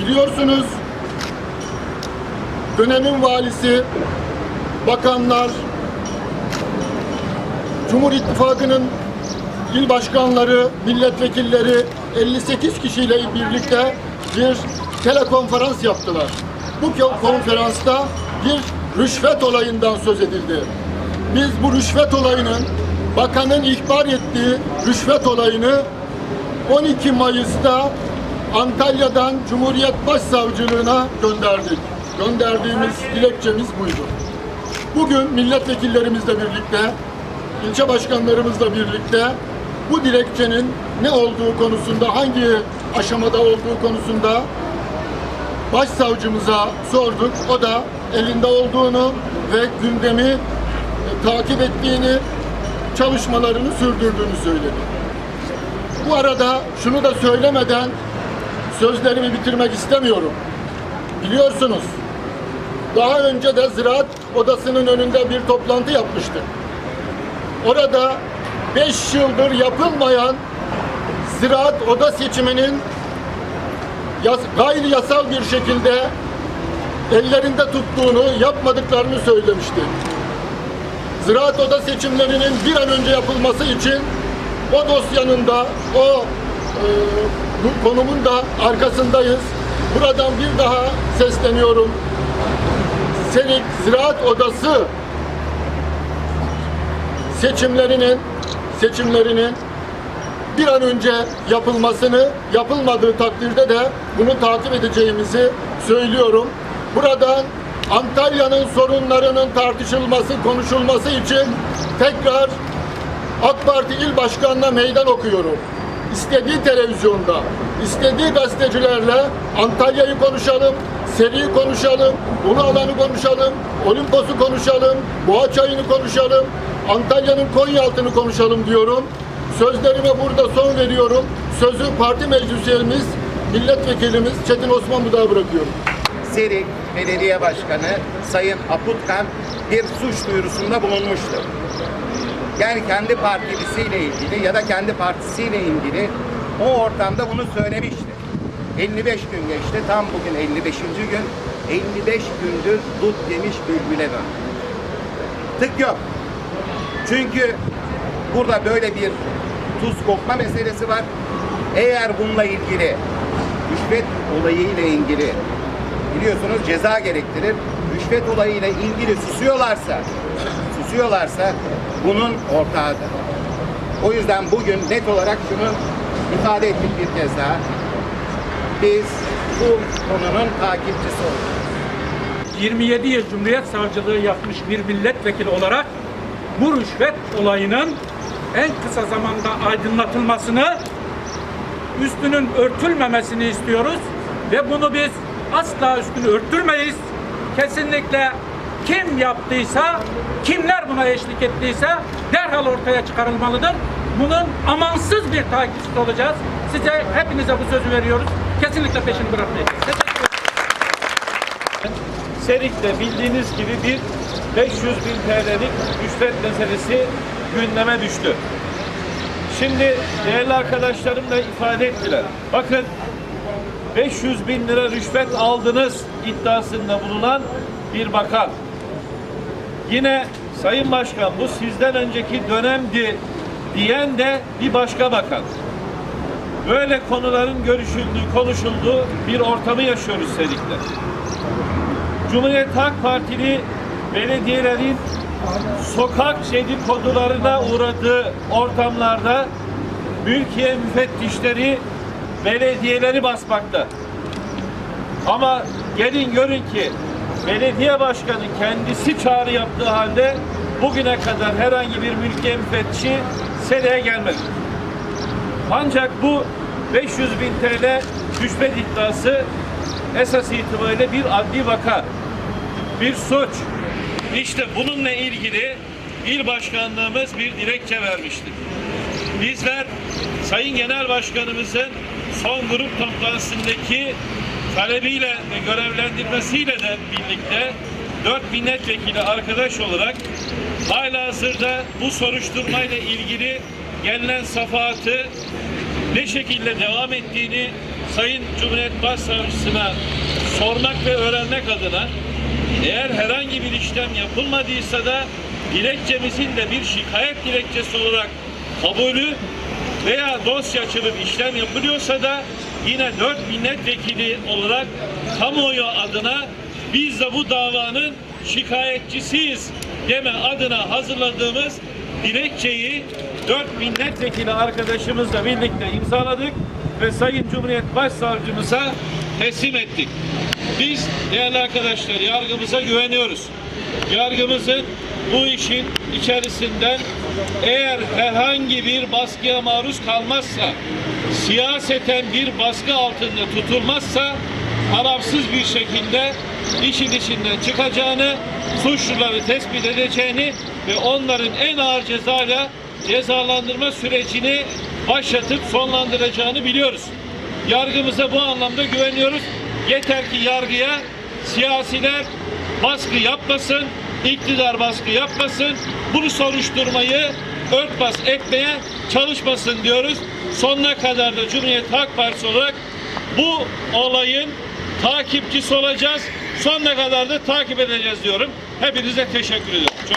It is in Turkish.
Biliyorsunuz dönemin valisi, bakanlar, Cumhur İttifakı'nın il başkanları, milletvekilleri 58 kişiyle birlikte bir telekonferans yaptılar. Bu ko- konferansta bir rüşvet olayından söz edildi. Biz bu rüşvet olayının bakanın ihbar ettiği rüşvet olayını 12 Mayıs'ta Antalya'dan Cumhuriyet Başsavcılığına gönderdik. Gönderdiğimiz dilekçemiz buydu. Bugün milletvekillerimizle birlikte, ilçe başkanlarımızla birlikte bu dilekçenin ne olduğu konusunda, hangi aşamada olduğu konusunda başsavcımıza sorduk. O da elinde olduğunu ve gündemi e, takip ettiğini, çalışmalarını sürdürdüğünü söyledi. Bu arada şunu da söylemeden sözlerimi bitirmek istemiyorum. Biliyorsunuz daha önce de Ziraat Odası'nın önünde bir toplantı yapmıştık. Orada 5 yıldır yapılmayan Ziraat Oda seçiminin yas gayri yasal bir şekilde ellerinde tuttuğunu, yapmadıklarını söylemişti. Ziraat Oda seçimlerinin bir an önce yapılması için o dosyanın da, o e, bu konumun da arkasındayız. Buradan bir daha sesleniyorum. Selik Ziraat Odası seçimlerinin seçimlerinin bir an önce yapılmasını, yapılmadığı takdirde de bunu takip edeceğimizi söylüyorum. Buradan Antalya'nın sorunlarının tartışılması, konuşulması için tekrar AK Parti İl Başkanı'na meydan okuyorum. İstediği televizyonda, istediği gazetecilerle Antalya'yı konuşalım, seriyi konuşalım, Ulu Alan'ı konuşalım, Olimpos'u konuşalım, Boğaçay'ını konuşalım, Antalya'nın Konyaaltı'nı konuşalım diyorum. Sözlerime burada son veriyorum. Sözü parti meclis üyemiz, milletvekilimiz Çetin Osman Budak'a bırakıyorum. Serik Belediye Başkanı Sayın Aputkan bir suç duyurusunda bulunmuştu. Yani kendi partisiyle ilgili ya da kendi partisiyle ilgili o ortamda bunu söylemişti. 55 gün geçti. Tam bugün 55. gün. 55 gündür dut yemiş bülbüle döndü. Tık yok. Çünkü burada böyle bir tuz kokma meselesi var. Eğer bununla ilgili rüşvet olayıyla ilgili biliyorsunuz ceza gerektirir. Rüşvet olayıyla ilgili susuyorlarsa susuyorlarsa bunun ortağıdır. O yüzden bugün net olarak şunu ifade ettik bir kez daha. Biz bu konunun takipçisi olacağız. 27 yıl Cumhuriyet Savcılığı yapmış bir milletvekili olarak bu rüşvet olayının en kısa zamanda aydınlatılmasını, üstünün örtülmemesini istiyoruz ve bunu biz asla üstünü örtülmeyiz. Kesinlikle kim yaptıysa, kimler buna eşlik ettiyse derhal ortaya çıkarılmalıdır. Bunun amansız bir takipçisi olacağız. Size hepinize bu sözü veriyoruz. Kesinlikle peşini bırakmayacağız. Serik'te bildiğiniz gibi bir 500 bin TL'lik rüşvet meselesi gündeme düştü. Şimdi değerli arkadaşlarım da ifade ettiler. Bakın 500 bin lira rüşvet aldınız iddiasında bulunan bir bakan. Yine Sayın Başkan bu sizden önceki dönemdi diyen de bir başka bakan. Böyle konuların görüşüldüğü, konuşulduğu bir ortamı yaşıyoruz Serik'te. Cumhuriyet Halk Partili belediyelerin sokak dedikodularına uğradığı ortamlarda mülkiye müfettişleri belediyeleri basmakta. Ama gelin görün ki belediye başkanı kendisi çağrı yaptığı halde bugüne kadar herhangi bir mülkiye müfettişi seneye gelmedi. Ancak bu 500 bin TL rüşvet iddiası esas itibariyle bir adli vaka, bir suç. İşte bununla ilgili il başkanlığımız bir dilekçe vermiştir. Bizler Sayın Genel Başkanımızın son grup toplantısındaki talebiyle ve görevlendirmesiyle de birlikte dört milletvekili arkadaş olarak hala hazırda bu soruşturmayla ilgili gelinen safahatı ne şekilde devam ettiğini Sayın Cumhuriyet Başsavcısına sormak ve öğrenmek adına eğer herhangi bir işlem yapılmadıysa da dilekçemizin de bir şikayet dilekçesi olarak kabulü veya dosya açılıp işlem yapılıyorsa da yine 4 milletvekili olarak kamuoyu adına biz de bu davanın şikayetçisiyiz deme adına hazırladığımız dilekçeyi 4 milletvekili arkadaşımızla birlikte imzaladık ve Sayın Cumhuriyet Başsavcımıza teslim ettik. Biz değerli arkadaşlar yargımıza güveniyoruz. Yargımızın bu işin içerisinden eğer herhangi bir baskıya maruz kalmazsa, siyaseten bir baskı altında tutulmazsa tarafsız bir şekilde işin içinden çıkacağını, suçluları tespit edeceğini ve onların en ağır cezayla cezalandırma sürecini başlatıp sonlandıracağını biliyoruz. Yargımıza bu anlamda güveniyoruz. Yeter ki yargıya siyasiler baskı yapmasın, iktidar baskı yapmasın, bunu soruşturmayı örtbas etmeye çalışmasın diyoruz. Sonuna kadar da Cumhuriyet Halk Partisi olarak bu olayın takipçisi olacağız. Sonuna kadar da takip edeceğiz diyorum. Hepinize teşekkür ediyorum. Çok